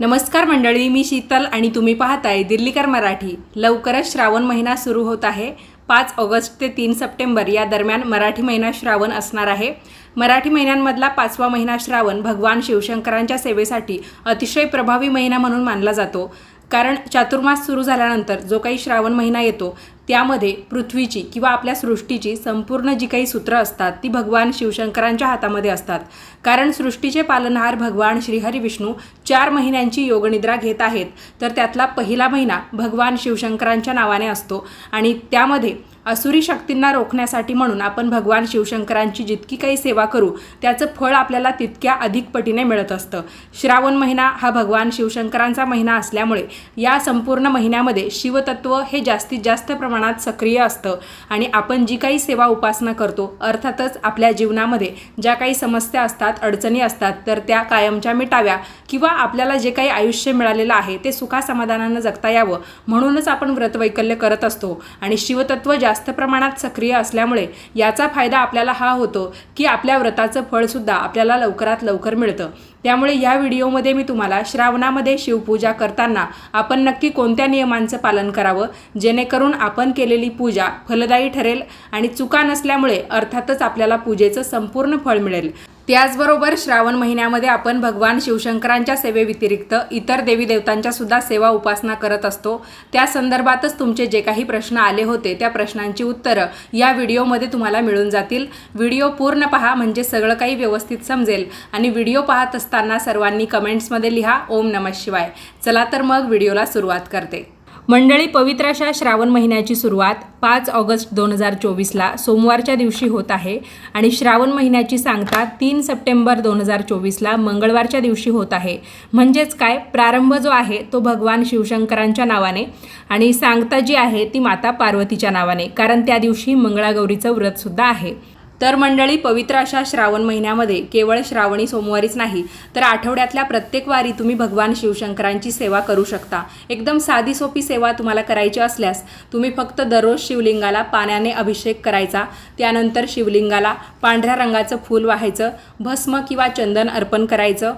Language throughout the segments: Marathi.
नमस्कार मंडळी मी शीतल आणि तुम्ही पाहताय दिल्लीकर मराठी. लवकरच श्रावण महिना सुरू होत आहे. पाच ऑगस्ट ते तीन सप्टेंबर या दरम्यान मराठी महिना श्रावण असणार आहे. मराठी महिन्यांमधला पाचवा महिना श्रावण भगवान शिवशंकरांच्या सेवेसाठी अतिशय प्रभावी महिना म्हणून मानला जातो. कारण चातुर्मास सुरू झाल्यानंतर जो काही श्रावण महिना येतो त्यामध्ये पृथ्वीची किंवा आपल्या सृष्टीची संपूर्ण जी काही सूत्रं असतात ती भगवान शिवशंकरांच्या हातामध्ये असतात. कारण सृष्टीचे पालनहार भगवान श्रीहरी विष्णू चार महिन्यांची योगनिद्रा घेत आहेत. तर त्यातला पहिला महिना भगवान शिवशंकरांच्या नावाने असतो आणि त्यामध्ये असुरी शक्तींना रोखण्यासाठी म्हणून आपण भगवान शिवशंकरांची जितकी काही सेवा करू त्याचं फळ आपल्याला तितक्या अधिक पटीने मिळत असतं. श्रावण महिना हा भगवान शिवशंकरांचा महिना असल्यामुळे या संपूर्ण महिन्यामध्ये शिवतत्व हे जास्तीत जास्त प्रमाणात सक्रिय असतं आणि आपण जी काही सेवा उपासना करतो अर्थातच आपल्या जीवनामध्ये ज्या काही समस्या असतात अडचणी असतात तर त्या कायमच्या मिटाव्या किंवा आपल्याला जे काही आयुष्य मिळालेलं आहे ते सुखासमाधानानं जगता यावं म्हणूनच आपण व्रतवैकल्य करत असतो. आणि शिवतत्व जास्त जास्त प्रमाणात सक्रिय असल्यामुळे याचा फायदा आपल्याला हा होतो की आपल्या व्रताचं फळसुद्धा आपल्याला लवकरात लवकर मिळतं. त्यामुळे या व्हिडिओमध्ये मी तुम्हाला श्रावणामध्ये शिवपूजा करताना आपण नक्की कोणत्या नियमांचं पालन करावं? जेणेकरून आपण केलेली पूजा फलदायी ठरेल आणि चुका नसल्यामुळे अर्थातच आपल्याला पूजेचं संपूर्ण फळ मिळेल. त्याचबरोबर श्रावण महिन्यामध्ये आपण भगवान शिवशंकरांच्या सेवेव्यतिरिक्त इतर देवी देवतांच्या सुद्धा सेवा उपासना करत असतो. त्या संदर्भातच तुमचे जे काही प्रश्न आले होते त्या प्रश्नांची उत्तरं या व्हिडिओमध्ये तुम्हाला मिळून जातील. व्हिडिओ पूर्ण पहा म्हणजे सगळं काही व्यवस्थित समजेल. आणि व्हिडिओ पाहत असताना सर्वांनी कमेंट्समध्ये लिहा ओम नमः शिवाय. चला तर मग व्हिडिओला सुरुवात करते. मंडळी पवित्राशा श्रावण महिन्याची सुरुवात पाच ऑगस्ट दोन हजार चोवीसला सोमवारच्या दिवशी होत आहे आणि श्रावण महिन्याची सांगता तीन सप्टेंबर दोन हजार चोवीसला मंगळवारच्या दिवशी होत आहे. म्हणजेच काय? प्रारंभ जो आहे तो भगवान शिवशंकरांच्या नावाने आणि सांगता जी आहे ती माता पार्वतीच्या नावाने कारण त्या दिवशी मंगळागौरीचं व्रतसुद्धा आहे. तर मंडळी पवित्र अशा श्रावण महिन्यामध्ये केवळ श्रावणी सोमवारीच नाही तर आठवड्यातल्या प्रत्येक वारी तुम्ही भगवान शिवशंकरांची सेवा करू शकता. एकदम साधी सोपी सेवा तुम्हाला करायची असल्यास तुम्ही फक्त दररोज शिवलिंगाला पाण्याने अभिषेक करायचा त्यानंतर शिवलिंगाला पांढऱ्या रंगाचं फूल वाहायचं भस्म किंवा चंदन अर्पण करायचं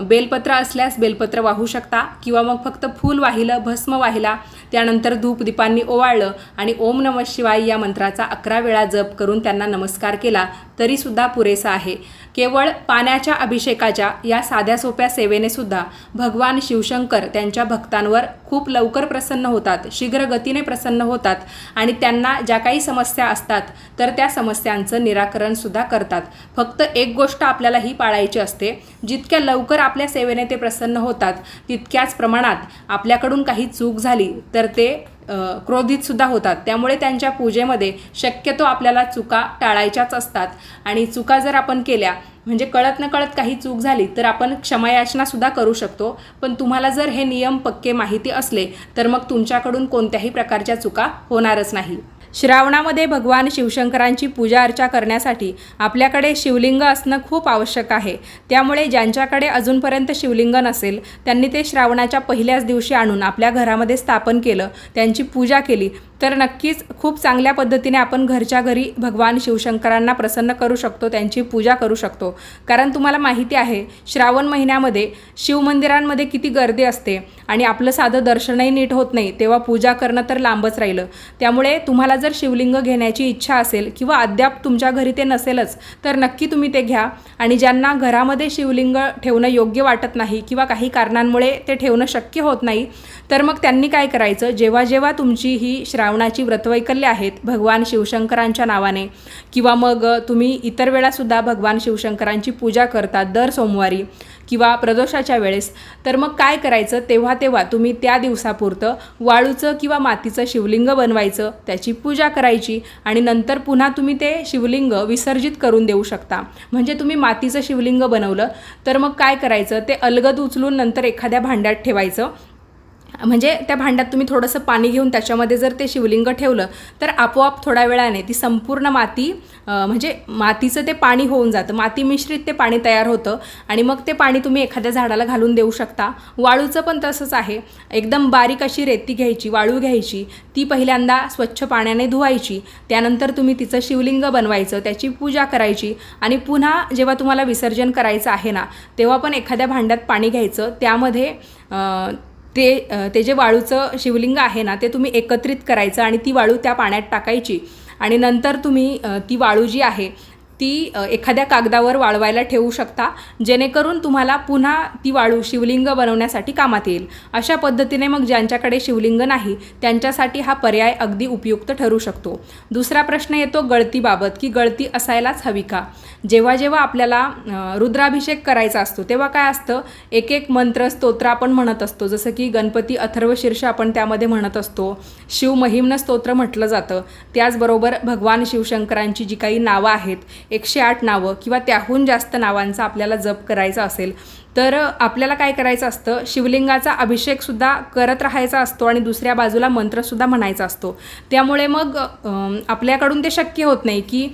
बेलपत्र असल्यास बेलपत्र वाहू शकता किंवा मग फक्त फूल वाहिलं भस्म वाहिला त्यानंतर धूप दीपांनी ओवाळलं आणि ओम नमः शिवाय या मंत्राचा अकरा वेळा जप करून त्यांना नमस्कार केला तरीसुद्धा पुरेसा आहे. केवळ पाण्याच्या अभिषेकाच्या या साध्या सोप्या सेवेने सुद्धा भगवान शिवशंकर त्यांच्या भक्तांवर खूप लवकर प्रसन्न होतात शीघ्र गतीने प्रसन्न होतात आणि त्यांना ज्या काही समस्या असतात तर त्या समस्यांचं निराकरण सुद्धा करतात. फक्त एक गोष्ट आपल्याला ही पाळायची असते जितक्या लवकर आपल्या सेवेने ते प्रसन्न होतात तितक्याच प्रमाणात आपल्याकडून काही चूक झाली तर ते क्रोधितसुद्धा होतात. त्यामुळे त्यांच्या पूजेमध्ये शक्यतो आपल्याला चुका टाळायच्याच असतात. आणि चुका जर आपण केल्या म्हणजे कळत न कळत काही चूक झाली तर आपण क्षमायाचनासुद्धा करू शकतो. पण तुम्हाला जर हे नियम पक्के माहिती असले तर मग तुमच्याकडून कोणत्याही प्रकारच्या चुका होणारच नाही. श्रावणामध्ये भगवान शिवशंकरांची पूजा अर्चा करण्यासाठी आपल्याकडे शिवलिंग असणं खूप आवश्यक आहे. त्यामुळे ज्यांच्याकडे अजूनपर्यंत शिवलिंग नसेल त्यांनी ते श्रावणाच्या पहिल्याच दिवशी आणून आपल्या घरामध्ये स्थापन केलं त्यांची पूजा केली. तर नक्कीच खूप चांगल्या पद्धतीने आपण घरच्या घरी भगवान शिवशंकरांना प्रसन्न करू शकतो त्यांची पूजा करू शकतो. कारण तुम्हाला माहिती आहे श्रावण महिन्यामध्ये शिवमंदिरांमध्ये किती गर्दी असते आणि आपलं साधं दर्शनही नीट होत नाही तेव्हा पूजा करणं तर लांबच राहिलं. त्यामुळे तुम्हाला जर शिवलिंग घेण्याची इच्छा असेल किंवा अद्याप तुमच्या घरी ते नसेलच तर नक्की तुम्ही ते घ्या. आणि ज्यांना घरामध्ये शिवलिंग ठेवणं योग्य वाटत नाही किंवा काही कारणांमुळे ते ठेवणं शक्य होत नाही तर मग त्यांनी काय करायचं? जेव्हा जेव्हा तुमची ही श्रावणाची व्रतवैकल्य आहेत भगवान शिवशंकरांच्या नावाने किंवा मग तुम्ही इतर वेळासुद्धा भगवान शिवशंकरांची पूजा करता दर सोमवारी किंवा प्रदोषाच्या वेळेस तर मग काय करायचं? तेव्हा तेव्हा तुम्ही त्या दिवसापुरतं वाळूचं किंवा मातीचं शिवलिंग बनवायचं त्याची पूजा करायची आणि नंतर पुन्हा तुम्ही ते शिवलिंग विसर्जित करून देऊ शकता. म्हणजे तुम्ही मातीचं शिवलिंग बनवलं तर मग काय करायचं? ते अलगद उचलून नंतर एखाद्या भांड्यात ठेवायचं. म्हणजे त्या भांड्यात तुम्ही थोडंसं पाणी घेऊन त्याच्यामध्ये जर ते शिवलिंग ठेवलं तर आपोआप थोड्या वेळाने ती संपूर्ण माती म्हणजे मातीचं ते पाणी होऊन जातं. माती मिश्रित ते पाणी तयार होतं आणि मग ते पाणी तुम्ही एखाद्या झाडाला घालून देऊ शकता. वाळूचं पण तसंच आहे. एकदम बारीक अशी रेती घ्यायची वाळू घ्यायची ती पहिल्यांदा स्वच्छ पाण्याने धुवायची त्यानंतर तुम्ही तिचं शिवलिंग बनवायचं त्याची पूजा करायची आणि पुन्हा जेव्हा तुम्हाला विसर्जन करायचं आहे ना तेव्हा पण एखाद्या भांड्यात पाणी घ्यायचं. त्यामध्ये ते ते जे वाळूचं शिवलिंग आहे ना ते तुम्ही एकत्रित करायचं आणि ती वाळू त्या पाण्यात टाकायची. आणि नंतर तुम्ही ती वाळू जी आहे ती एखाद्या कागदावर वाळवायला ठेवू शकता. जेणेकरून तुम्हाला पुन्हा ती वाळू शिवलिंग बनवण्यासाठी कामात येईल. अशा पद्धतीने मग ज्यांच्याकडे शिवलिंग नाही त्यांच्यासाठी हा पर्याय अगदी उपयुक्त ठरू शकतो. दुसरा प्रश्न येतो गळतीबाबत की गळती असायलाच हवी का? जेव्हा जेव्हा आपल्याला रुद्राभिषेक करायचा असतो तेव्हा काय असतं? एक एक मंत्र स्तोत्र आपण म्हणत असतो. जसं की गणपती अथर्व शीर्ष आपण त्यामध्ये म्हणत असतो. शिवमहिम्न स्तोत्र म्हटलं जातं. त्याचबरोबर भगवान शिवशंकरांची जी काही नावं आहेत एकशे आठ नावं किंवा त्याहून जास्त नावांचा आपल्याला जप करायचा असेल तर आपल्याला काय करायचं असतं? शिवलिंगाचा अभिषेकसुद्धा करत राहायचा असतो आणि दुसऱ्या बाजूला मंत्रसुद्धा म्हणायचा असतो. त्यामुळे मग आपल्याकडून ते शक्य होत नाही की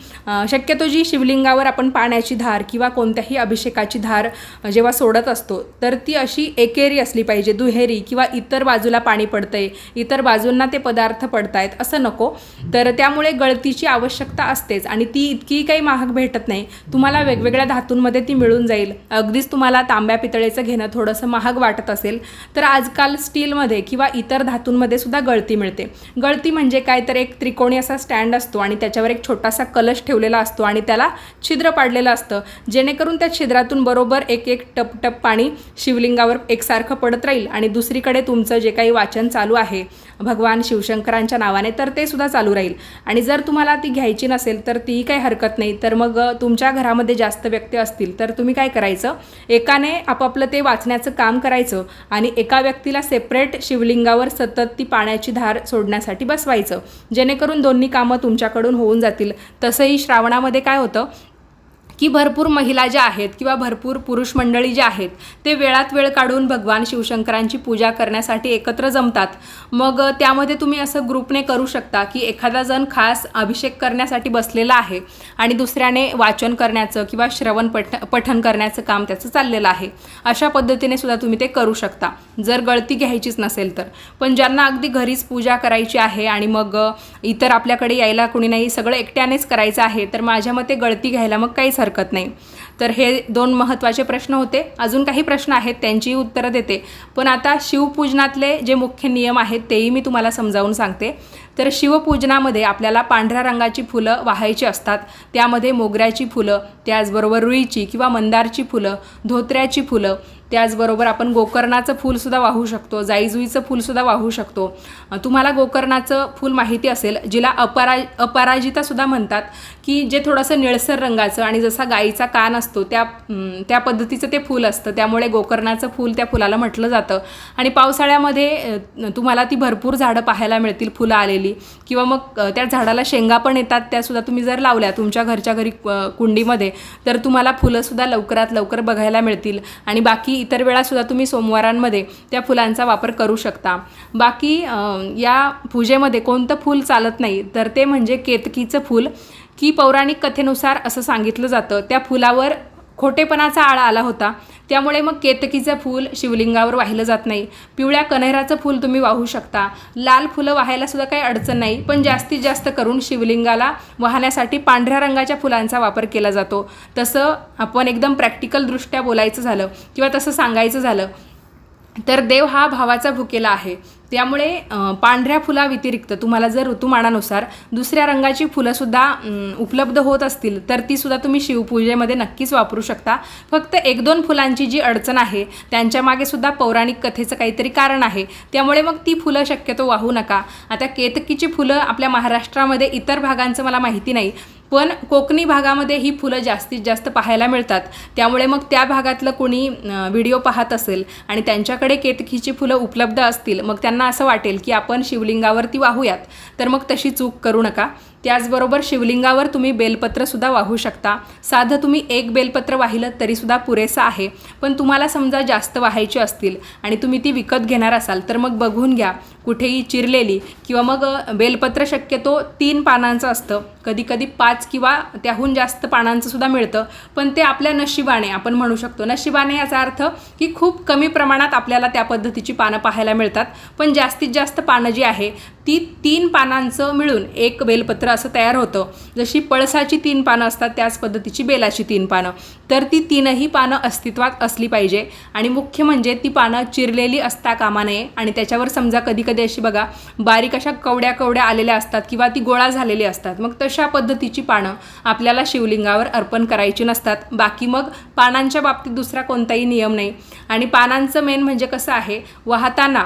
शक्यतो जी शिवलिंगावर आपण पाण्याची धार किंवा कोणत्याही अभिषेकाची धार जेव्हा सोडत असतो तर ती अशी एकेरी असली पाहिजे दुहेरी किंवा इतर बाजूला पाणी पडतंय इतर बाजूंना ते पदार्थ पडतायत असं नको. तर त्यामुळे गळतीची आवश्यकता असतेच आणि ती इतकी काही महाग भेटत नाही. तुम्हाला वेगवेगळ्या धातूंमध्ये ती मिळून जाईल. अगदीच तुम्हाला तांब्या पितळेचं घेणं थोडंसं महाग वाटत असेल तर आजकाल स्टीलमध्ये किंवा इतर धातूंमध्ये सुद्धा गळती मिळते. गळती म्हणजे काय? तर एक त्रिकोणी असा स्टँड असतो आणि त्याच्यावर एक छोटासा कलश ठेवलेला असतो आणि त्याला छिद्र पाडलेलं असतं. जेणेकरून त्या छिद्रातून बरोबर एक एक टप टप पाणी शिवलिंगावर एकसारखं पडत राहील आणि दुसरीकडे तुमचं जे काही वाचन चालू आहे भगवान शिवशंकरांच्या नावाने तर ते सुद्धा चालू राहील. आणि जर तुम्हाला ती घ्यायची नसेल तर तीही काही हरकत नाही. तर मग तुमच्या घरामध्ये जास्त व्यक्ती असतील तर तुम्ही काय करायचं? एकाने आपापलं ते वाचण्याचं काम करायचं आणि एका व्यक्तीला सेपरेट शिवलिंगावर सतत ती पाण्याची धार सोडण्यासाठी बसवायचं. जेणेकरून दोन्ही कामं तुमच्याकडून होऊन जातील. तसंही श्रावणामध्ये काय होतं? की भरपूर महिला ज्या आहेत किंवा भरपूर पुरुष मंडळी ज्या आहेत ते वेळात वेळ काढून भगवान शिवशंकरांची पूजा करण्यासाठी एकत्र जमतात. मग त्यामध्ये तुम्ही असं ग्रुपने करू शकता की एखादा जण खास अभिषेक करण्यासाठी बसलेला आहे आणि दुसऱ्याने वाचन करण्याचं किंवा श्रवण पठ पठन करण्याचं काम त्याचं चाललेलं आहे. अशा पद्धतीने सुद्धा तुम्ही ते करू शकता. जर गळती घ्यायचीच नसेल तर. पण ज्यांना अगदी घरीच पूजा करायची आहे आणि मग इतर आपल्याकडे यायला कोणी नाही सगळं एकट्यानेच करायचं आहे तर माझ्या मते गळती घ्यायला मग काहीच हरकत हरकत नाही. तर हे दोन महत्त्वाचे प्रश्न होते. अजून काही प्रश्न आहेत त्यांचीही उत्तरं देते. पण आता शिवपूजनातले जे मुख्य नियम आहेत तेही मी तुम्हाला समजावून सांगते. तर शिवपूजनामध्ये आपल्याला पांढऱ्या रंगाची फुलं वाहायची असतात. त्यामध्ये मोगऱ्याची फुलं त्याचबरोबर रुईची किंवा मंदारची फुलं धोत्र्याची फुलं त्याचबरोबर आपण गोकर्णाचं फूलसुद्धा वाहू शकतो जाईजुईचं फूलसुद्धा वाहू शकतो. तुम्हाला गोकर्णाचं फूल माहिती असेल जिला अपरा अपराजितासुद्धा म्हणतात की जे थोडंसं निळसर रंगाचं आणि जसा गाईचा कान असतो त्या त्या पद्धतीचं ते फूल असतं. त्यामुळे गोकर्णाचं फूल त्या फुलाला म्हटलं जातं. आणि पावसाळ्यामध्ये तुम्हाला ती भरपूर झाडं पाहायला मिळतील फुलं आलेली. किंवा मग त्या झाडाला शेंगा पण येतात त्यासुद्धा तुम्ही जर लावल्या तुमच्या घरच्या घरी कुंडीमध्ये तर तुम्हाला फुलंसुद्धा लवकरात लवकर बघायला मिळतील. आणि बाकी इतर वेळासुद्धा तुम्ही सोमवारांमध्ये त्या फुलांचा वापर करू शकता. बाकी या पूजेमध्ये कोणतं फूल चालत नाही तर ते म्हणजे केतकीचं फूल. की पौराणिक कथेनुसार असं सांगितलं जातं. त्या फुलावर खोटेपणाचा आळा आला होता. त्यामुळे मग केतकीचं फूल शिवलिंगावर वाहिलं जात नाही. पिवळ्या कन्हेराचं फूल तुम्ही वाहू शकता. लाल फुलं वाहायला सुद्धा काही अडचण नाही पण जास्तीत जास्त करून शिवलिंगाला वाहण्यासाठी पांढऱ्या रंगाच्या फुलांचा वापर केला जातो. तसं आपण एकदम प्रॅक्टिकलदृष्ट्या बोलायचं झालं किंवा तसं सांगायचं झालं तर देव हा भावाचा भुकेला आहे. त्यामुळे पांढऱ्या फुलाव्यतिरिक्त तुम्हाला जर ऋतुमानानुसार दुसऱ्या रंगाची फुलंसुद्धा उपलब्ध होत असतील तर तीसुद्धा तुम्ही शिवपूजेमध्ये नक्कीच वापरू शकता. फक्त एक दोन फुलांची जी अडचण आहे त्यांच्या मागे सुद्धा पौराणिक कथेचं काहीतरी कारण आहे. त्यामुळे मग ती फुलं शक्यतो वाहू नका. आता केतकीची फुलं आपल्या महाराष्ट्रामध्ये इतर भागांचं मला माहिती नाही पण कोकणी भागामध्ये ही फुलं जास्तीत जास्त पाहायला मिळतात. त्यामुळे मग त्या भागातलं कोणी व्हिडिओ पाहत असेल आणि त्यांच्याकडे केतकीची फुलं उपलब्ध असतील मग त्यांना असं वाटेल की आपण शिवलिंगावरती वाहूयात. तर मग तशी चूक करू नका. त्याचबरोबर शिवलिंगावर तुम्ही बेलपत्रसुद्धा वाहू शकता. साधं तुम्ही एक बेलपत्र वाहिलं तरीसुद्धा पुरेसं आहे. पण तुम्हाला समजा जास्त वाहायची असतील आणि तुम्ही ती विकत घेणार असाल तर मग बघून घ्या. कुठेही चिरलेली किंवा मग बेलपत्र शक्यतो तीन पानांचं असतं. कधीकधी पाच किंवा त्याहून जास्त पानांचं सुद्धा मिळतं. पण ते आपल्या नशिबाने आपण म्हणू शकतो. नशिबाने याचा अर्थ की खूप कमी प्रमाणात आपल्याला त्या पद्धतीची पानं पाहायला मिळतात. पण जास्तीत जास्त पानं जी आहे ती तीन पानांचं मिळून एक बेलपत्र असं तयार होतं. जशी पळसाची तीन पानं असतात त्याच पद्धतीची बेलाची तीन पानं. तर ती तीनही पानं अस्तित्वात असली पाहिजे. आणि मुख्य म्हणजे ती पानं चिरलेली असता कामा नये. आणि त्याच्यावर समजा कधी कधी अशी बघा बारीक अशा कवड्या कवड्या आलेल्या असतात किंवा ती गोळा झालेली असतात. मग तशा पद्धतीची पानं आपल्याला शिवलिंगावर अर्पण करायची नसतात. बाकी मग पानांच्या बाबतीत दुसरा कोणताही नियम नाही. आणि पानांचं मेन म्हणजे कसं आहे? वाहताना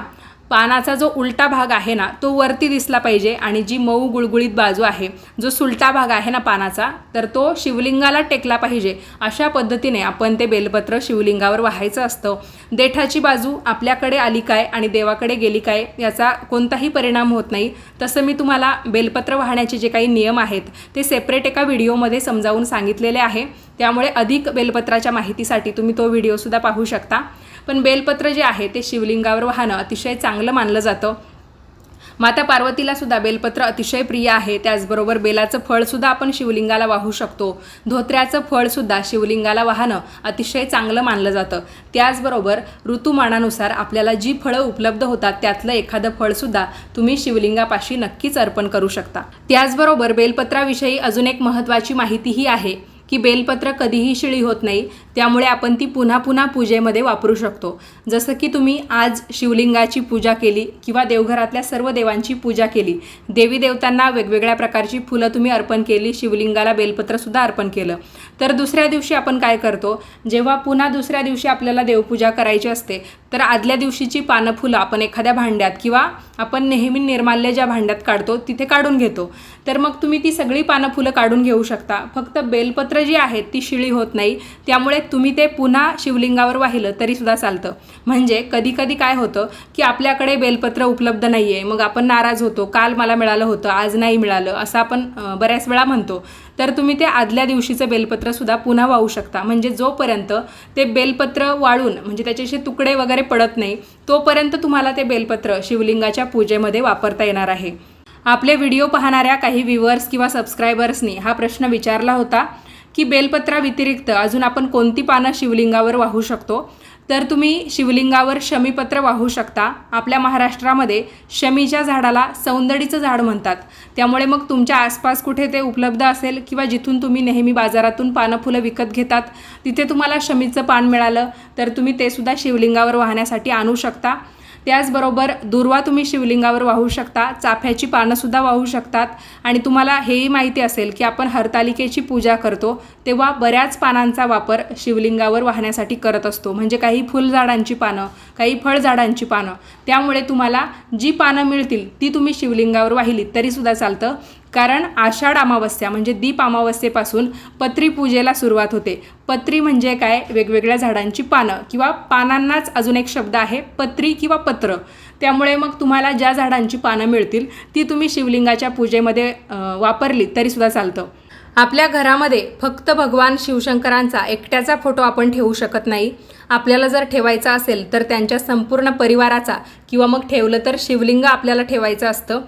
पानाचा जो उलटा भाग आहे ना तो वरती दिसला पाहिजे आणि जी मऊ गुळगुळीत बाजू आहे जो सुलटा भाग आहे ना पानाचा तर तो शिवलिंगाला टेकला पाहिजे. अशा पद्धतीने आपण ते बेलपत्र शिवलिंगावर वाहायचं असतं. देठाची बाजू आपल्याकडे आली काय आणि देवाकडे गेली काय याचा कोणताही परिणाम होत नाही. तसं मी तुम्हाला बेलपत्र वाहण्याचे जे काही नियम आहेत ते सेपरेट एका व्हिडिओमध्ये समजावून सांगितलेले आहे. त्यामुळे अधिक बेलपत्राच्या माहितीसाठी तुम्ही तो व्हिडिओसुद्धा पाहू शकता. पण बेलपत्र जे आहे ते शिवलिंगावर वाहणं अतिशय चांगलं मानलं जातं. माता पार्वतीला सुद्धा बेलपत्र अतिशय प्रिय आहे. त्याचबरोबर बेलाचं फळसुद्धा आपण शिवलिंगाला वाहू शकतो. धोत्र्याचं फळसुद्धा शिवलिंगाला वाहणं अतिशय चांगलं मानलं जातं. त्याचबरोबर ऋतुमानानुसार आपल्याला जी फळं उपलब्ध होतात त्यातलं एखादं फळसुद्धा तुम्ही शिवलिंगापाशी नक्कीच अर्पण करू शकता. त्याचबरोबर बेलपत्राविषयी अजून एक महत्त्वाची माहितीही आहे. की बेलपत्र कधीही शिळी होत नाही. त्यामुळे आपण ती पुन्हा पुन्हा पूजेमध्ये वापरू शकतो. जसं की तुम्ही आज शिवलिंगाची पूजा केली किंवा देवघरातल्या सर्व देवांची पूजा केली. देवी देवतांना वेगवेगळ्या प्रकारची फुलं तुम्ही अर्पण केली शिवलिंगाला बेलपत्रसुद्धा अर्पण केलं. तर दुसऱ्या दिवशी आपण काय करतो? जेव्हा पुन्हा दुसऱ्या दिवशी आपल्याला देवपूजा करायची असते तर आदल्या दिवशीची पानं फुलं आपण एखाद्या भांड्यात किंवा आपण नेहमी निर्माल्य ज्या भांड्यात काढतो तिथे काढून घेतो. तर मग तुम्ही ती सगळी पानं फुलं काढून घेऊ शकता. फक्त बेलपत्र जी आहेत ती शिळी होत नाही. त्यामुळे तुम्ही ते पुन्हा शिवलिंगावर वाहिलं तरीसुद्धा चालतं. म्हणजे कधी कधी काय होतं की आपल्याकडे बेलपत्र उपलब्ध नाही आहे मग आपण नाराज होतो. काल मला मिळालं होतं आज नाही मिळालं. असं आपण बऱ्याच वेळा म्हणतो. तर तुम्ही ते आदल्या दिवशीचं बेलपत्रसुद्धा पुन्हा वाहू शकता. म्हणजे जोपर्यंत ते बेलपत्र वाळून म्हणजे त्याच्याशी तुकडे वगैरे पडत नाही तोपर्यंत तुम्हाला ते बेलपत्र शिवलिंगाच्या पूजेमध्ये वापरता येणार आहे. आपले व्हिडिओ पाहणाऱ्या काही व्ह्युअर्स किंवा सबस्क्रायबर्सनी हा प्रश्न विचारला होता की बेलपत्राव्यतिरिक्त अजून आपण कोणती पानं शिवलिंगावर वाहू शकतो? तर तुम्ही शिवलिंगावर शमीपत्र वाहू शकता. आपल्या महाराष्ट्रामध्ये शमीच्या झाडाला सौंदडीचं झाड म्हणतात. त्यामुळे मग तुमच्या आसपास कुठे ते उपलब्ध असेल किंवा जिथून तुम्ही नेहमी बाजारातून पानं फुलं विकत घेतात तिथे तुम्हाला शमीचं पान मिळालं तर तुम्ही ते सुद्धा शिवलिंगावर वाहण्यासाठी आणू शकता. त्याचबरोबर दुर्वा तुम्ही शिवलिंगावर वाहू शकता चाफ्याची पानंसुद्धा वाहू शकतात. आणि तुम्हाला हेही माहिती असेल की आपण हरतालिकेची पूजा करतो तेव्हा बऱ्याच पानांचा वापर शिवलिंगावर वाहण्यासाठी करत असतो. म्हणजे काही फुलझाडांची पानं काही फळझाडांची पानं. त्यामुळे तुम्हाला जी पानं मिळतील ती तुम्ही शिवलिंगावर वाहिली तरीसुद्धा चालतं. कारण आषाढ अमावस्या म्हणजे दीप अमावस्येपासून पत्री पूजेला सुरुवात होते. पत्री म्हणजे काय? वेगवेगळ्या झाडांची पानं किंवा पानांनाच अजून एक शब्द आहे पत्री किंवा पत्र. त्यामुळे मग तुम्हाला ज्या झाडांची पानं मिळतील ती तुम्ही शिवलिंगाच्या पूजेमध्ये वापरली तरीसुद्धा चालतं. आपल्या घरामध्ये फक्त भगवान शिवशंकरांचा एकट्याचा फोटो आपण ठेवू शकत नाही. आपल्याला जर ठेवायचा असेल तर त्यांच्या संपूर्ण परिवाराचा किंवा मग ठेवलं तर शिवलिंग आपल्याला ठेवायचं असतं.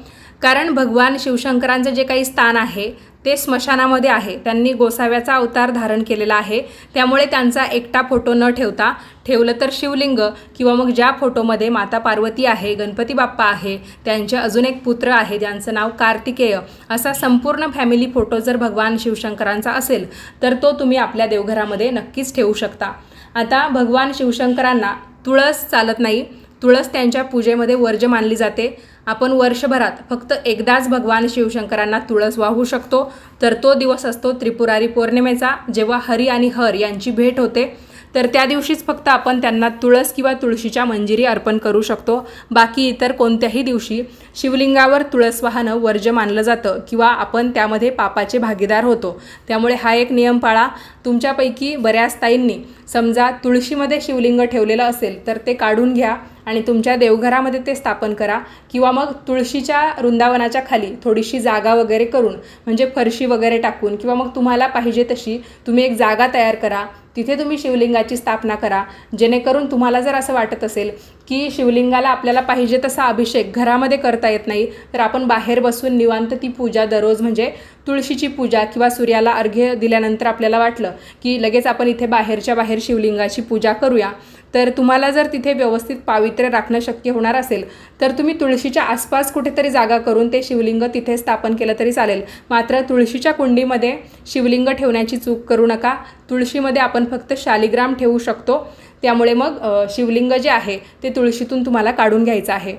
कारण भगवान शिवशंकरांचं जे काही स्थान आहे ते स्मशानामध्ये आहे. त्यांनी गोसाव्याचा अवतार धारण केलेला आहे. त्यामुळे त्यांचा एकटा फोटो न ठेवता ठेवलं तर शिवलिंग किंवा मग ज्या फोटोमध्ये माता पार्वती आहे गणपती बाप्पा आहे त्यांचे अजून एक पुत्र आहे ज्यांचं नाव कार्तिकेय असा संपूर्ण फॅमिली फोटो जर भगवान शिवशंकरांचा असेल तर तो तुम्ही आपल्या देवघरामध्ये नक्कीच ठेवू शकता. आता भगवान शिवशंकरांना तुळस चालत नाही. तुळस त्यांच्या पूजेमध्ये वर्ज मानली जाते. आपण वर्षभरात फक्त एकदाच भगवान शिवशंकरांना तुळस वाहू शकतो. तर तो दिवस असतो त्रिपुरारी पौर्णिमेचा जेव्हा हरी आणि हर यांची भेट होते. तर त्या दिवशीच फक्त आपण त्यांना तुळस किंवा तुळशीच्या मंजिरी अर्पण करू शकतो. बाकी इतर कोणत्याही दिवशी शिवलिंगावर तुळस वाहनं वर्ज्य मानलं जातं किंवा आपण त्यामध्ये पापाचे भागीदार होतो. त्यामुळे हा एक नियम पाळा. तुमच्यापैकी बऱ्याच ताईंनी समजा तुळशीमध्ये शिवलिंग ठेवलेलं असेल तर ते काढून घ्या. आणि तुमच्या देवघरामध्ये ते स्थापन करा. किंवा मग तुळशीच्या वृंदावनाच्या खाली थोडीशी जागा वगैरे करून म्हणजे फरशी वगैरे टाकून किंवा मग तुम्हाला पाहिजे तशी तुम्ही एक जागा तयार करा. तिथे तुम्ही शिवलिंगाची स्थापना करा. जेणेकरून तुम्हाला जर असं वाटत असेल की शिवलिंगाला आपल्याला पाहिजे तसा अभिषेक घरामध्ये करता येत नाही तर आपण बाहेर बसून निवांत ती पूजा दररोज म्हणजे तुळशीची पूजा किंवा सूर्याला अर्घ्य दिल्यानंतर आपल्याला वाटलं की लगेच आपण इथे बाहेरच्या बाहेर शिवलिंगाची पूजा करूया. तर तुम्हाला जर तिथे व्यवस्थित पावित्र्य राखणं शक्य होणार असेल तर तुम्ही तुळशीच्या आसपास कुठेतरी जागा करून ते शिवलिंग तिथे स्थापन केलं तरी चालेल. मात्र तुळशीच्या कुंडीमध्ये शिवलिंग ठेवण्याची चूक करू नका. तुळशीमध्ये आपण फक्त शालिग्राम ठेवू शकतो. त्यामुळे मग शिवलिंग जे आहे ते तुळशीतून तुम्हाला काढून घ्यायचं आहे.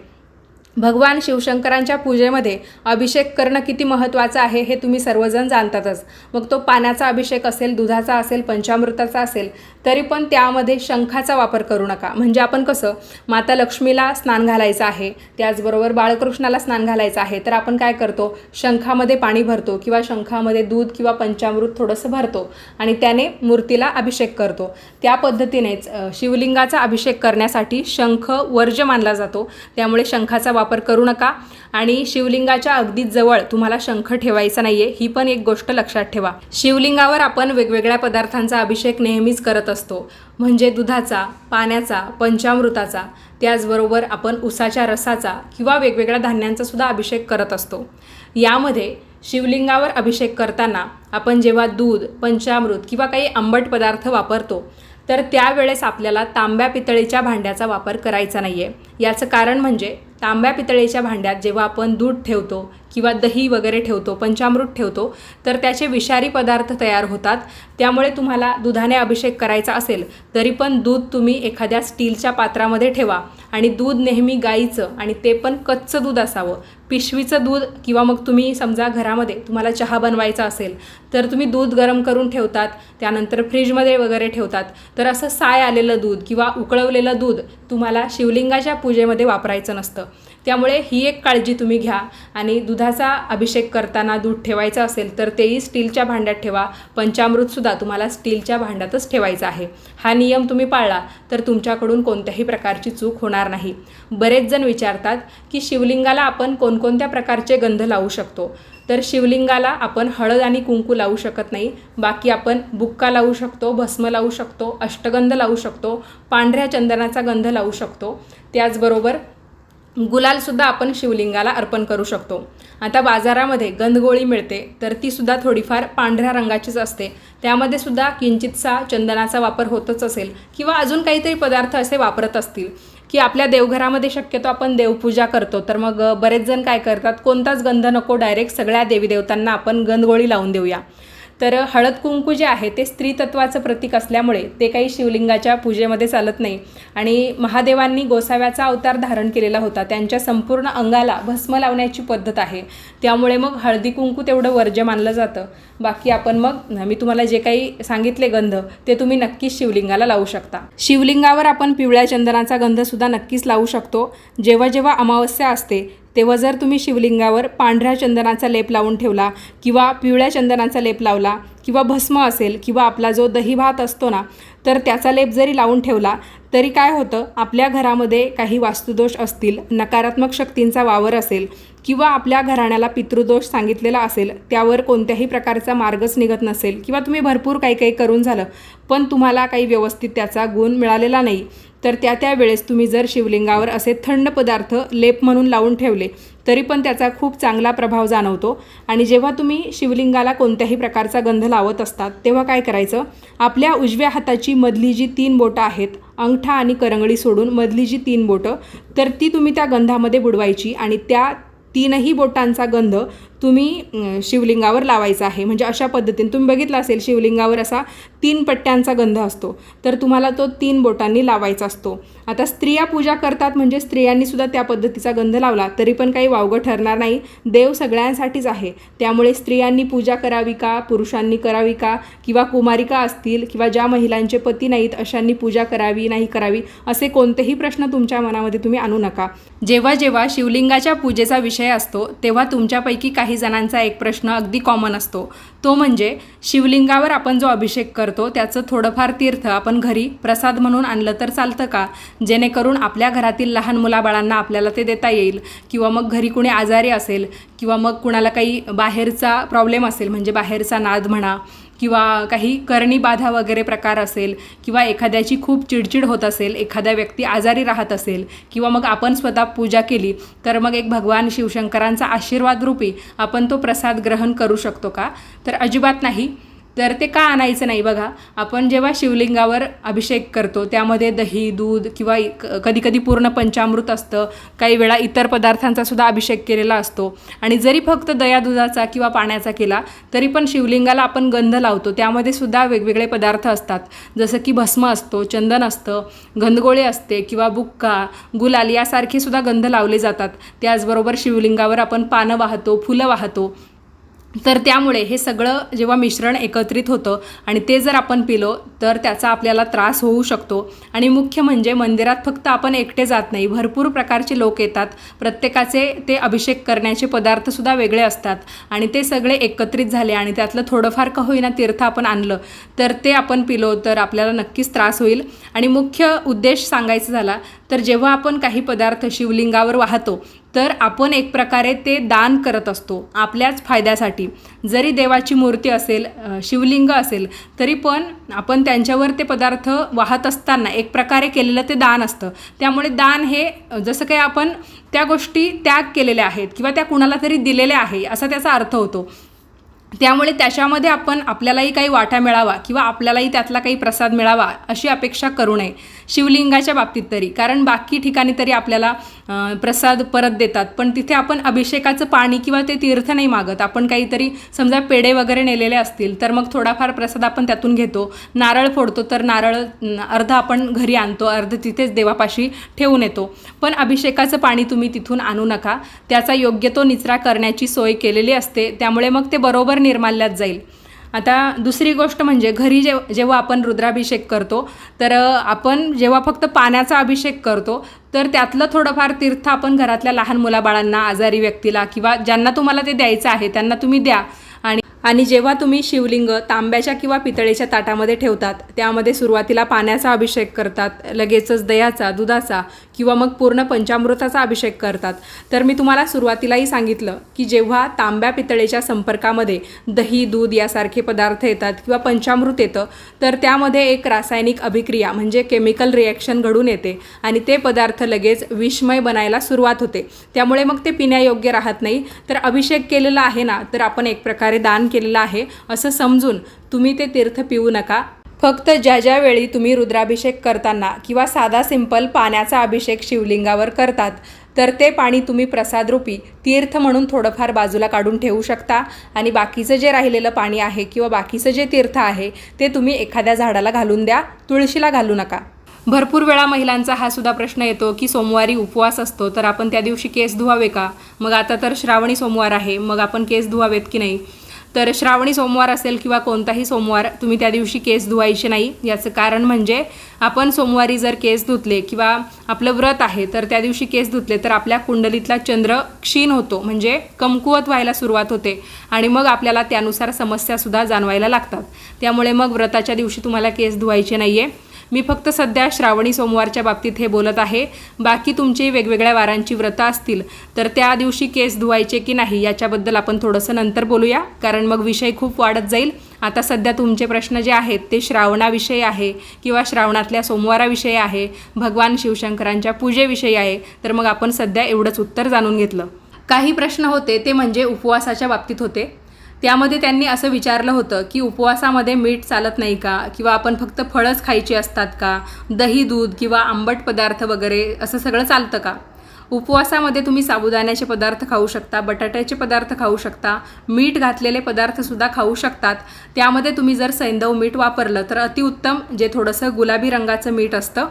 भगवान शिवशंकरांच्या पूजेमध्ये अभिषेक करणं किती महत्त्वाचं आहे हे तुम्ही सर्वजण जाणतातच. मग तो पाण्याचा अभिषेक असेल दुधाचा असेल पंचामृताचा असेल तरी पण त्यामध्ये शंखाचा वापर करू नका. म्हणजे आपण कसं माता लक्ष्मीला स्नान घालायचं आहे त्याचबरोबर बाळकृष्णाला स्नान घालायचं आहे तर आपण काय करतो? शंखामध्ये पाणी भरतो किंवा शंखामध्ये दूध किंवा पंचामृत थोडंसं भरतो आणि त्याने मूर्तीला अभिषेक करतो. त्या पद्धतीनेच शिवलिंगाचा अभिषेक करण्यासाठी शंख वर्ज्य मानला जातो. त्यामुळे शंखाचा वापर वापर करू नका. आणि शिवलिंगाच्या अगदी जवळ तुम्हाला शंख ठेवायचा नाहीये. ही पण एक गोष्ट लक्षात ठेवा. शिवलिंगावर आपण वेगवेगळ्या पदार्थांचा अभिषेक नेहमीच करत असतो. म्हणजे दुधाचा पाण्याचा पंचामृताचा. त्याचबरोबर आपण उसाच्या रसाचा किंवा वेगवेगळ्या धान्यांचा सुद्धा अभिषेक करत असतो. यामध्ये शिवलिंगावर अभिषेक करताना आपण जेव्हा दूध पंचामृत किंवा काही आंबट पदार्थ वापरतो तर त्यावेळेस आपल्याला तांब्या पितळीच्या भांड्याचा वापर करायचा नाही आहे याचं कारण म्हणजे तांब्या पितळेच्या भांड्यात जेव्हा आपण दूध ठेवतो किंवा दही वगैरे ठेवतो पंचामृत ठेवतो तर त्याचे विषारी पदार्थ तयार होतात. त्यामुळे तुम्हाला दुधाने अभिषेक करायचा असेल तरी पण दूध तुम्ही एखाद्या स्टीलच्या पात्रामध्ये ठेवा. आणि दूध नेहमी गाईचं आणि ते पण कच्चं दूध असावं. पिशवीचं दूध किंवा मग तुम्ही समजा घरामध्ये तुम्हाला चहा बनवायचा असेल तर तुम्ही दूध गरम करून ठेवतात त्यानंतर फ्रीजमध्ये वगैरे ठेवतात. तर असं साय आलेलं दूध किंवा उकळवलेलं दूध तुम्हाला शिवलिंगाच्या पूजेमध्ये वापरायचं नसतं. त्यामुळे ही एक काळजी तुम्ही घ्या. आणि दुधाचा अभिषेक करताना दूध ठेवायचं असेल तर तेही स्टीलच्या भांड्यात ठेवा. पंचामृतसुद्धा तुम्हाला स्टीलच्या भांड्यातच ठेवायचं आहे. हा नियम तुम्ही पाळला तर तुमच्याकडून कोणत्याही प्रकारची चूक होणार नाही. बरेच जण विचारतात की शिवलिंगाला आपण कोणकोणत्या प्रकारचे गंध लावू शकतो? तर शिवलिंगाला आपण हळद आणि कुंकू लावू शकत नाही. बाकी आपण बुक्का लावू शकतो भस्म लावू शकतो अष्टगंध लावू शकतो पांढऱ्या चंदनाचा गंध लावू शकतो. त्याचबरोबर गुलालसुद्धा आपण शिवलिंगाला अर्पण करू शकतो. आता बाजारामध्ये गंधगोळी मिळते तर तीसुद्धा थोडीफार पांढऱ्या रंगाचीच असते. त्यामध्ये सुद्धा किंचितसा चंदनाचा वापर होतच असेल किंवा अजून काहीतरी पदार्थ असे वापरत असतील. की आपल्या देवघरामध्ये शक्यतो आपण देवपूजा करतो तर मग बरेच जण काय करतात कोणताच गंध नको डायरेक्ट सगळ्या देवी देवतांना आपण गंधगोळी लावून देऊया. तर हळद कुंकू जे आहे ते स्त्रीतत्वाचं प्रतीक असल्यामुळे ते काही शिवलिंगाच्या पूजेमध्ये चालत नाही. आणि महादेवांनी गोसाव्याचा अवतार धारण केलेला होता. त्यांच्या संपूर्ण अंगाला भस्म लावण्याची पद्धत आहे. त्यामुळे मग हळदी कुंकू तेवढं वर्ज्य मानलं जातं. बाकी आपण मग मी तुम्हाला जे काही सांगितले गंध ते तुम्ही नक्कीच शिवलिंगाला लावू शकता. शिवलिंगावर आपण पिवळ्या चंदनाचा गंधसुद्धा नक्कीच लावू शकतो. जेव्हा जेव्हा अमावस्या असते तेव्हा जर तुम्ही शिवलिंगावर पांढऱ्या चंदनाचा लेप लावून ठेवला किंवा पिवळ्या चंदनाचा लेप लावला किंवा भस्म असेल किंवा आपला जो दही भात असतो ना तर त्याचा लेप जरी लावून ठेवला तरी काय होतं? आपल्या घरामध्ये काही वास्तुदोष असतील नकारात्मक शक्तींचा वावर असेल किंवा आपल्या घराण्याला पितृदोष सांगितलेला असेल त्यावर कोणत्याही प्रकारचा मार्गच निघत नसेल किंवा तुम्ही भरपूर काही काही करून झालं पण तुम्हाला काही व्यवस्थित त्याचा गुण मिळालेला नाही. तर त्या त्या वेळेस तुम्ही जर शिवलिंगावर असे थंड पदार्थ लेप म्हणून लावून ठेवले तरी पण त्याचा खूप चांगला प्रभाव जाणवतो. आणि जेव्हा तुम्ही शिवलिंगाला कोणत्याही प्रकारचा गंध लावत असतात तेव्हा काय करायचं? आपल्या उजव्या हाताची मधली जी तीन बोटं आहेत अंगठा आणि करंगळी सोडून मधली जी तीन बोटं तर ती तुम्ही त्या गंधामध्ये बुडवायची आणि त्या तीनही बोटांचा गंध तुम्ही शिवलिंगावर लावायचा आहे. म्हणजे अशा पद्धतीने तुम्ही बघितलं असेल शिवलिंगावर असा तीन पट्ट्यांचा गंध असतो. तर तुम्हाला तो तीन बोटांनी लावायचा असतो. आता स्त्रिया पूजा करतात म्हणजे स्त्रियांनी सुद्धा त्या पद्धतीचा गंध लावला तरी पण काही वावगं ठरणार नाही. देव सगळ्यांसाठीच आहे. त्यामुळे स्त्रियांनी पूजा करावी का पुरुषांनी करावी का किंवा कुमारिका असतील किंवा ज्या महिलांचे पती नाहीत अशांनी पूजा करावी नाही करावी असे कोणतेही प्रश्न तुमच्या मनामध्ये तुम्ही आणू नका. जेव्हा जेव्हा शिवलिंगाच्या पूजेचा विषय असतो तेव्हा तुमच्यापैकी काही काही जणांचा एक प्रश्न अगदी कॉमन असतो. तो म्हणजे शिवलिंगावर आपण जो अभिषेक करतो त्याचं थोडंफार तीर्थ आपण घरी प्रसाद म्हणून आणलं तर चालतं का? जेणेकरून आपल्या घरातील लहान मुलाबाळांना आपल्याला ते देता येईल. किंवा मग घरी कुणी आजारी असेल किंवा मग कुणाला काही बाहेरचा प्रॉब्लेम असेल म्हणजे बाहेरचा नाद म्हणा किंवा काही करणी बाधा वगैरे प्रकार असेल किंवा एखाद्याची खूप चिडचिड होत असेल एखाद्या व्यक्ती आजारी राहत असेल किंवा मग आपण स्वतः पूजा केली तर मग एक भगवान शिवशंकरांचा आशीर्वाद रूपी आपण तो प्रसाद ग्रहण करू शकतो का? तर अजिबात नाही. तर ते का आणायचं नाही बघा. आपण जेव्हा शिवलिंगावर अभिषेक करतो त्यामध्ये दही दूध किंवा कधी कधी पूर्ण पंचामृत असतं. काही वेळा इतर पदार्थांचा सुद्धा अभिषेक केलेला असतो. आणि जरी फक्त दया दुधाचा किंवा पाण्याचा केला तरी पण शिवलिंगाला आपण गंध लावतो. त्यामध्ये सुद्धा वेगवेगळे पदार्थ असतात. जसं की भस्म असतो चंदन असतं गंधगोळे असते किंवा बुक्का गुलाल यासारखे सुद्धा गंध लावले जातात. त्याचबरोबर शिवलिंगावर आपण पानं वाहतो फुलं वाहतो. तर त्यामुळे हे सगळं जेव्हा मिश्रण एकत्रित होतं आणि ते जर आपण पिलो तर त्याचा आपल्याला त्रास होऊ शकतो. आणि मुख्य म्हणजे मंदिरात फक्त आपण एकटे जात नाही. भरपूर प्रकारचे लोक येतात. प्रत्येकाचे ते अभिषेक करण्याचे पदार्थसुद्धा वेगळे असतात. आणि ते सगळे एकत्रित झाले आणि त्यातलं थोडंफार का होईना तीर्थ आपण आणलं तर ते आपण पिलो तर आपल्याला नक्कीच त्रास होईल. आणि मुख्य उद्देश सांगायचा झाला तर जेव्हा आपण काही पदार्थ शिवलिंगावर वाहतो तर आपण एक प्रकारे ते दान करत असतो आपल्याच फायद्यासाठी. जरी देवाची मूर्ती असेल शिवलिंग असेल तरी पण आपण त्यांच्यावर ते पदार्थ वाहत असताना एक प्रकारे केलेलं ते दान असतं. त्यामुळे दान हे जसं काही आपण त्या गोष्टी त्याग केलेल्या आहेत किंवा त्या कुणाला तरी दिलेल्या आहे असा त्याचा अर्थ होतो. त्यामुळे त्याच्यामध्ये आपण आपल्यालाही काही वाटा मिळावा किंवा आपल्यालाही त्यातला काही प्रसाद मिळावा अशी अपेक्षा करू नये. शिवलिंगाच्या बाबतीत तरी. कारण बाकी ठिकाणी तरी आपल्याला प्रसाद परत देतात. पण तिथे आपण अभिषेकाचं पाणी किंवा ते तीर्थ नाही मागत. आपण काहीतरी समजा पेढे वगैरे नेलेले असतील तर मग थोडाफार प्रसाद आपण त्यातून घेतो. नारळ फोडतो तर नारळ अर्ध आपण घरी आणतो अर्ध तिथेच देवापाशी ठेवून येतो. पण अभिषेकाचं पाणी तुम्ही तिथून आणू नका. त्याचा योग्य तो निचरा करण्याची सोय केलेली असते. त्यामुळे मग ते बरोबर निर्माल्यात जाईल. आता दुसरी गोष्ट म्हणजे घरी जेव जेव्हा आपण रुद्राभिषेक करतो तर आपण जेव्हा फक्त पाण्याचा अभिषेक करतो तर त्यातलं थोडंफार तीर्थ आपण घरातल्या लहान मुलाबाळांना आजारी व्यक्तीला किंवा ज्यांना तुम्हाला ते द्यायचं आहे त्यांना तुम्ही द्या. आणि आणि जेव्हा तुम्ही शिवलिंग तांब्याच्या किंवा पितळेच्या ताटामध्ये ठेवतात त्यामध्ये सुरुवातीला पाण्याचा अभिषेक करतात लगेचच दह्याचा दुधाचा किंवा मग पूर्ण पंचामृताचा अभिषेक करतात. तर मी तुम्हाला सुरुवातीलाही सांगितलं की जेव्हा तांब्या पितळेच्या संपर्कामध्ये दही दूध यासारखे पदार्थ येतात किंवा पंचामृत येतं तर त्यामध्ये एक रासायनिक अभिक्रिया म्हणजे केमिकल रिॲक्शन घडून येते आणि ते पदार्थ लगेच विषमय बनायला सुरुवात होते. त्यामुळे मग ते पिण्यायोग्य राहत नाही. तर अभिषेक केलेला आहे ना तर आपण एक प्रकारे दान केलेलं आहे असं समजून तुम्ही ते तीर्थ पिऊ नका. फक्त ज्या ज्या वेळी तुम्ही रुद्राभिषेक करताना किंवा साधा सिंपल पाण्याचा अभिषेक शिवलिंगावर करतात तर ते पाणी तुम्ही प्रसादरूपी तीर्थ म्हणून थोडंफार बाजूला काढून ठेवू शकता. आणि बाकीचं जे राहिलेलं पाणी आहे किंवा बाकीचं जे तीर्थ आहे ते तुम्ही एखाद्या झाडाला घालून द्या तुळशीला घालू नका. भरपूर वेळा महिलांचा हा सुद्धा प्रश्न येतो की सोमवारी उपवास असतो तर आपण त्या दिवशी केस धुवावे का? मग आता तर श्रावणी सोमवार आहे मग आपण केस धुवावेत की नाही? तर श्रावणी सोमवार असेल किंवा कोणताही सोमवार तुम्ही त्या दिवशी केस धुवायचे नाही. याचं कारण म्हणजे आपण सोमवारी जर केस धुतले किंवा आपलं व्रत आहे तर त्या दिवशी केस धुतले तर आपल्या कुंडलीतला चंद्र क्षीण होतो. म्हणजे कमकुवत व्हायला सुरुवात होते आणि मग आपल्याला त्यानुसार समस्यासुद्धा जाणवायला लागतात. त्यामुळे मग व्रताच्या दिवशी तुम्हाला केस धुवायचे नाही आहे मी फक्त सध्या श्रावणी सोमवारच्या बाबतीत हे बोलत आहे. बाकी तुमची वेगवेगळ्या वारांची व्रतं असतील तर त्या दिवशी केस धुवायचे की नाही याच्याबद्दल आपण थोडंसं नंतर बोलूया. कारण मग विषय खूप वाढत जाईल. आता सध्या तुमचे प्रश्न जे आहेत ते श्रावणाविषयी आहे किंवा श्रावणातल्या सोमवाराविषयी आहे भगवान शिवशंकरांच्या पूजेविषयी आहे तर मग आपण सध्या एवढंच उत्तर जाणून घेतलं. काही प्रश्न होते ते म्हणजे उपवासाच्या बाबतीत होते. त्यामध्ये त्यांनी असं विचारलं होतं की उपवासामध्ये मीठ चालत नाही का? किंवा आपण फक्त फळंच खायची असतात का? दही दूध किंवा आंबट पदार्थ वगैरे असं सगळं चालतं का? उपवासामध्ये तुम्ही साबुदाण्याचे पदार्थ खाऊ शकता बटाट्याचे पदार्थ खाऊ शकता मीठ घातलेले पदार्थसुद्धा खाऊ शकतात. त्यामध्ये तुम्ही जर सैंदव मीठ वापरलं तर अतिउत्तम जे थोडंसं गुलाबी रंगाचं मीठ असतं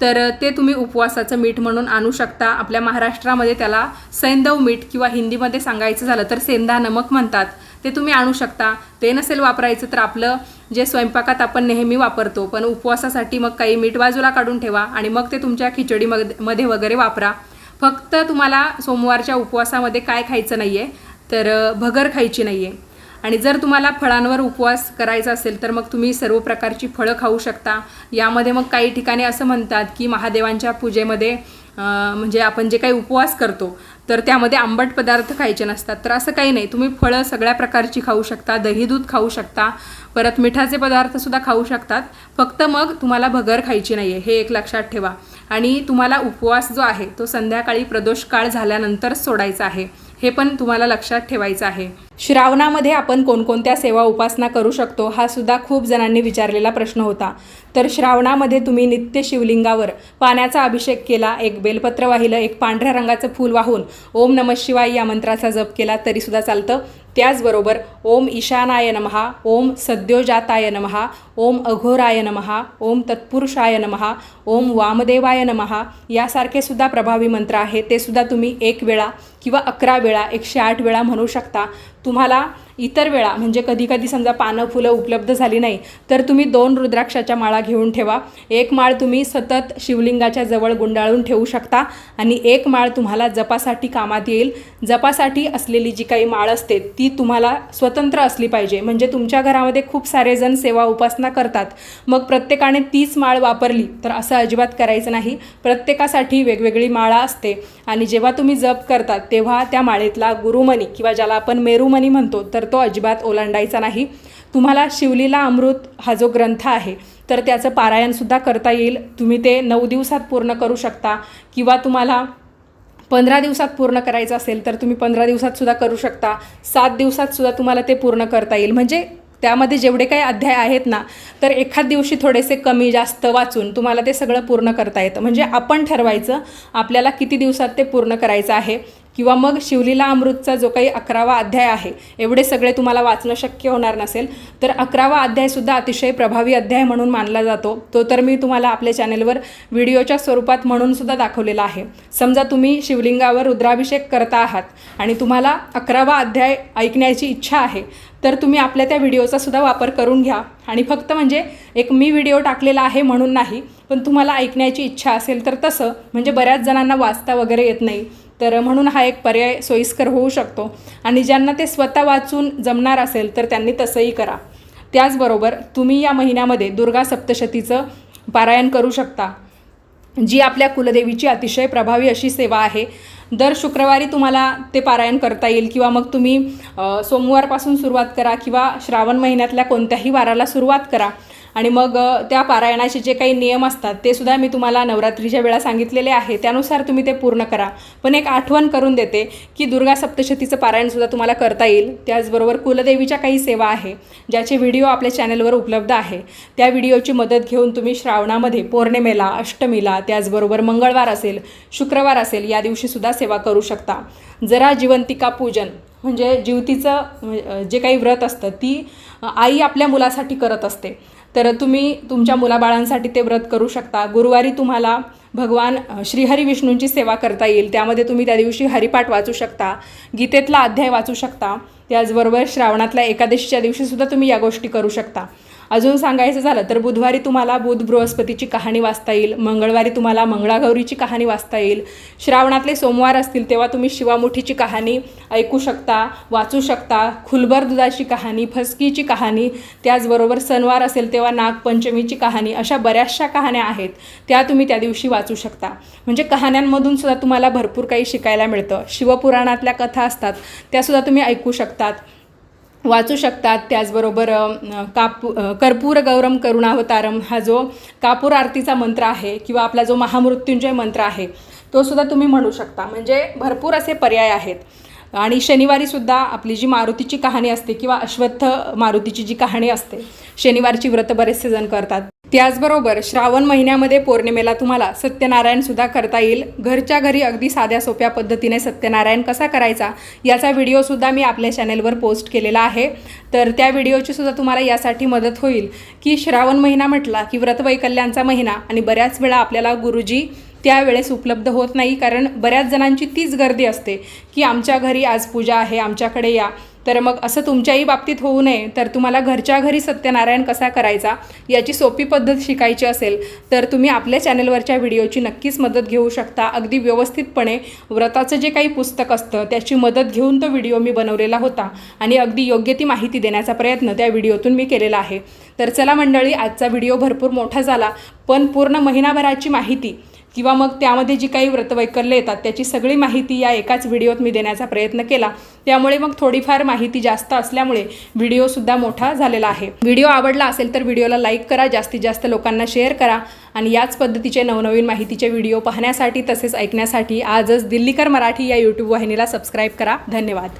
तर ते तुम्ही उपवासाचं मीठ म्हणून आणू शकता. आपल्या महाराष्ट्रामध्ये त्याला सैंदव मीठ किंवा हिंदीमध्ये सांगायचं झालं तर सेंधा नमक म्हणतात. ते तुम्ही आणू शकता. ते नसेल वापरायचं तर आपलं जे स्वयंपाकात आपण नेहमी वापरतो पण उपवासासाठी मग काही मीठ बाजूला काढून ठेवा आणि मग ते तुमच्या खिचडीमध्ये मध्ये वगैरे वापरा. फक्त तुम्हाला सोमवारच्या उपवासामध्ये काय खायचं नाही आहे तर भगर खायची नाही आहे आणि जर तुम्हाला फळांवर उपवास करायचा असेल तर मग तुम्ही सर्व प्रकारची फळं खाऊ शकता. यामध्ये मग काही ठिकाणी असं म्हणतात की महादेवांच्या पूजेमध्ये म्हणजे आपण जे काही उपवास करतो तर त्यामध्ये आंबट पदार्थ खायचे नसतात. तर असं काही नाही. तुम्ही फळं सगळ्या प्रकारची खाऊ शकता दही दूध खाऊ शकता परत मिठाचे पदार्थसुद्धा खाऊ शकतात. फक्त मग तुम्हाला भगर खायची नाही आहे हे एक लक्षात ठेवा. आणि तुम्हाला उपवास जो आहे तो संध्याकाळी प्रदोष काळ झाल्यानंतरच सोडायचा आहे. हे पण तुम्हाला लक्षात ठेवायचं आहे. श्रावणामध्ये आपण कोणकोणत्या सेवा उपासना करू शकतो हा सुद्धा खूप जणांनी विचारलेला प्रश्न होता. तर श्रावणामध्ये तुम्ही नित्य शिवलिंगावर पाण्याचा अभिषेक केला एक बेलपत्र वाहिलं एक पांढऱ्या रंगाचं फूल वाहून ओम नमः शिवाय या मंत्राचा जप केला तरीसुद्धा चालतं. त्याचबरोबर ओम ईशानाय नमहा ओम सद्योजाताय नमहा ओम अघोराय नमहा ओम तत्पुरुषाय नमहा ओम वामदेवाय नमहा यासारखे सुद्धा प्रभावी मंत्र आहे ते सुद्धा तुम्ही एक वेळा किंवा अकरा वेळा एकशे आठ वेळा म्हणू शकता. तुम्हाला इतर वेळा म्हणजे कधी कधी समजा पानं फुलं उपलब्ध झाली नाही तर तुम्ही दोन रुद्राक्षाच्या माळा घेऊन ठेवा. एक माळ तुम्ही सतत शिवलिंगाच्या जवळ गुंडाळून ठेवू शकता आणि एक माळ तुम्हाला जपासाठी कामात येईल. जपासाठी असलेली जी काही माळ असते ती तुम्हाला स्वतंत्र असली पाहिजे. म्हणजे तुमच्या घरामध्ये खूप सारे जण सेवा उपासना करतात. मग प्रत्येकाने तीच माळ वापरली तर असं अजिबात करायचं नाही. प्रत्येकासाठी वेगवेगळी माळा असते आणि जेव्हा तुम्ही जप करतात तेव्हा त्या माळेतला गुरुमणी किंवा ज्याला आपण मेरुमणी म्हणतो तर तो अजिबात ओलांडायचा नाही. तुम्हाला शिवलीला अमृत हा जो ग्रंथ आहे तर त्याचं पारायणसुद्धा करता येईल. तुम्ही ते नऊ दिवसात पूर्ण करू शकता किंवा तुम्हाला पंधरा दिवसात पूर्ण करायचं असेल तर तुम्ही पंधरा दिवसात सुद्धा करू शकता. सात दिवसात सुद्धा तुम्हाला ते पूर्ण करता येईल. म्हणजे त्यामध्ये जेवढे काही अध्याय आहेत ना तर एखाद दिवशी थोडेसे कमी जास्त वाचून तुम्हाला ते सगळं पूर्ण करता येतं. म्हणजे आपण ठरवायचं आपल्याला किती दिवसात ते पूर्ण करायचं आहे किंवा मग शिवलीला अमृतचा जो काही अकरावा अध्याय आहे एवढे सगळे तुम्हाला वाचणं शक्य होणार नसेल तर अकरावा अध्यायसुद्धा अतिशय प्रभावी अध्याय म्हणून मानला जातो. तो तर मी तुम्हाला आपल्या चॅनेलवर व्हिडिओच्या स्वरूपात म्हणूनसुद्धा दाखवलेला आहे. समजा तुम्ही शिवलिंगावर रुद्राभिषेक करता आहात आणि तुम्हाला अकरावा अध्याय ऐकण्याची इच्छा आहे तर तुम्ही आपल्या त्या व्हिडिओचा सुद्धा वापर करून घ्या. आणि फक्त म्हणजे एक मी व्हिडिओ टाकलेला आहे म्हणून नाही पण तुम्हाला ऐकण्याची इच्छा असेल तर तसं म्हणजे बऱ्याच जणांना वाचता वगैरे येत नाही. तर म्हणून हा एक पर्याय सोयीस्कर होऊ शकतो. आणि ज्यांना ते स्वतः वाचून जमणार असेल तर त्यांनी तसंही करा. त्याचबरोबर तुम्ही या महिन्यामध्ये दुर्गा सप्तशतीचं पारायण करू शकता. जी आपल्या कुलदेवीची अतिशय प्रभावी अशी सेवा आहे. दर शुक्रवारी तुम्हाला ते पारायण करता येईल किंवा मग तुम्ही सोमवारपासून सुरुवात करा किंवा श्रावण महिन्यातल्या कोणत्याही वाराला सुरुवात करा. आणि मग त्या पारायणाचे जे काही नियम असतात ते सुद्धा मी तुम्हाला नवरात्रीच्या वेळा सांगितलेले आहे. त्यानुसार तुम्ही ते पूर्ण करा. पण एक आठवण करून देते की दुर्गा सप्तशतीचं पारायणसुद्धा तुम्हाला करता येईल. त्याचबरोबर कुलदेवीच्या काही सेवा आहे ज्याचे व्हिडिओ आपल्या चॅनलवर उपलब्ध आहे. त्या व्हिडिओची मदत घेऊन तुम्ही श्रावणामध्ये पौर्णिमेला अष्टमीला त्याचबरोबर मंगळवार असेल शुक्रवार असेल या दिवशीसुद्धा सेवा करू शकता. जरा जिवंतिका पूजन म्हणजे जिवतीचं म्हणजे, जे काही व्रत असतं ती आई आपल्या मुलासाठी करत असते. तर तुम्ही तुमच्या मुलाबाळांसाठी ते व्रत करू शकता. गुरुवारी तुम्हाला भगवान श्रीहरी विष्णूंची सेवा करता येईल. त्यामध्ये तुम्ही त्या दिवशी हरिपाठ वाचू शकता गीतेतला अध्याय वाचू शकता. त्याचबरोबर श्रावणातल्या एकादशीच्या दिवशीसुद्धा तुम्ही या गोष्टी करू शकता. अजून सांगायचं झालं तर बुधवारी तुम्हाला बुध बृहस्पतीची कहाणी वाचता येईल मंगळवारी तुम्हाला मंगळागौरीची कहाणी वाचता येईल श्रावणातले सोमवार असतील तेव्हा तुम्ही शिवामुठीची कहाणी ऐकू शकता वाचू शकता खुलबर दुधाची कहाणी फसकीची कहाणी त्याचबरोबर सणवार असेल तेव्हा नागपंचमीची कहाणी अशा बऱ्याचशा कहाण्या आहेत त्या तुम्ही त्या दिवशी वाचू शकता. म्हणजे कहाण्यांमधून सुद्धा तुम्हाला भरपूर काही शिकायला मिळतं. शिवपुराणातल्या कथा असतात त्यासुद्धा तुम्ही ऐकू शकतात. वाचू शकतात. त्याचबरोबर कापू कर्पूर गौरम करुणावतारम हा जो कापूर आरतीचा मंत्र आहे किंवा आपला जो महामृत्युंजय मंत्र आहे तो सुद्धा तुम्ही म्हणू शकता. म्हणजे भरपूर असे पर्याय आहेत. आणि शनिवारी सुद्धा आपली जी मारुतीची कहाणी असते किंवा अश्वत्थ मारुतीची जी कहाणी असते शनिवारची व्रत बरेचसे जण करतात. त्याचबरोबर श्रावण महिन्यामध्ये पौर्णिमेला तुम्हाला सत्यनारायण सुद्धा करता येईल. घरच्या घरी अगदी साध्या सोप्या पद्धतीने सत्यनारायण कसा करायचा याचा व्हिडिओसुद्धा मी आपल्या चॅनेलवर पोस्ट केलेला आहे. तर त्या व्हिडिओची सुद्धा तुम्हाला यासाठी मदत होईल की श्रावण महिना म्हटला की व्रतवैकल्यांचा महिना आणि बऱ्याच वेळा आपल्याला गुरुजी त्यावेळेस उपलब्ध होत नाही. कारण बऱ्याच जणांची तीच गर्दी असते की आमच्या घरी आज पूजा आहे आमच्याकडे या. तर मग असं तुमच्याही बाबतीत होऊ नये तर तुम्हाला घरच्या घरी सत्यनारायण कसा करायचा याची सोपी पद्धत शिकायची असेल तर तुम्ही आपल्या चॅनलवरच्या व्हिडिओची नक्कीच मदत घेऊ शकता. अगदी व्यवस्थितपणे व्रताचं जे काही पुस्तक असतं त्याची मदत घेऊन तो व्हिडिओ मी बनवलेला होता आणि अगदी योग्य ती माहिती देण्याचा प्रयत्न त्या व्हिडिओतून मी केलेला आहे. तर चला मंडळी आजचा व्हिडिओ भरपूर मोठा झाला पण पूर्ण महिनाभराची माहिती किंवा मग त्यामध्ये जी काही व्रतवैकल्य येतात त्याची सगळी माहिती या एकाच व्हिडिओत मी देण्याचा प्रयत्न केला. त्यामुळे मग थोडीफार माहिती जास्त असल्यामुळे व्हिडिओसुद्धा मोठा झालेला आहे. व्हिडिओ आवडला असेल तर व्हिडिओला लाईक करा जास्तीत जास्त लोकांना शेअर करा आणि याच पद्धतीचे नवनवीन माहितीचे व्हिडिओ पाहण्यासाठी तसेच ऐकण्यासाठी आजच दिल्लीकर मराठी या यूट्यूब वाहिनीला सबस्क्राईब करा. धन्यवाद.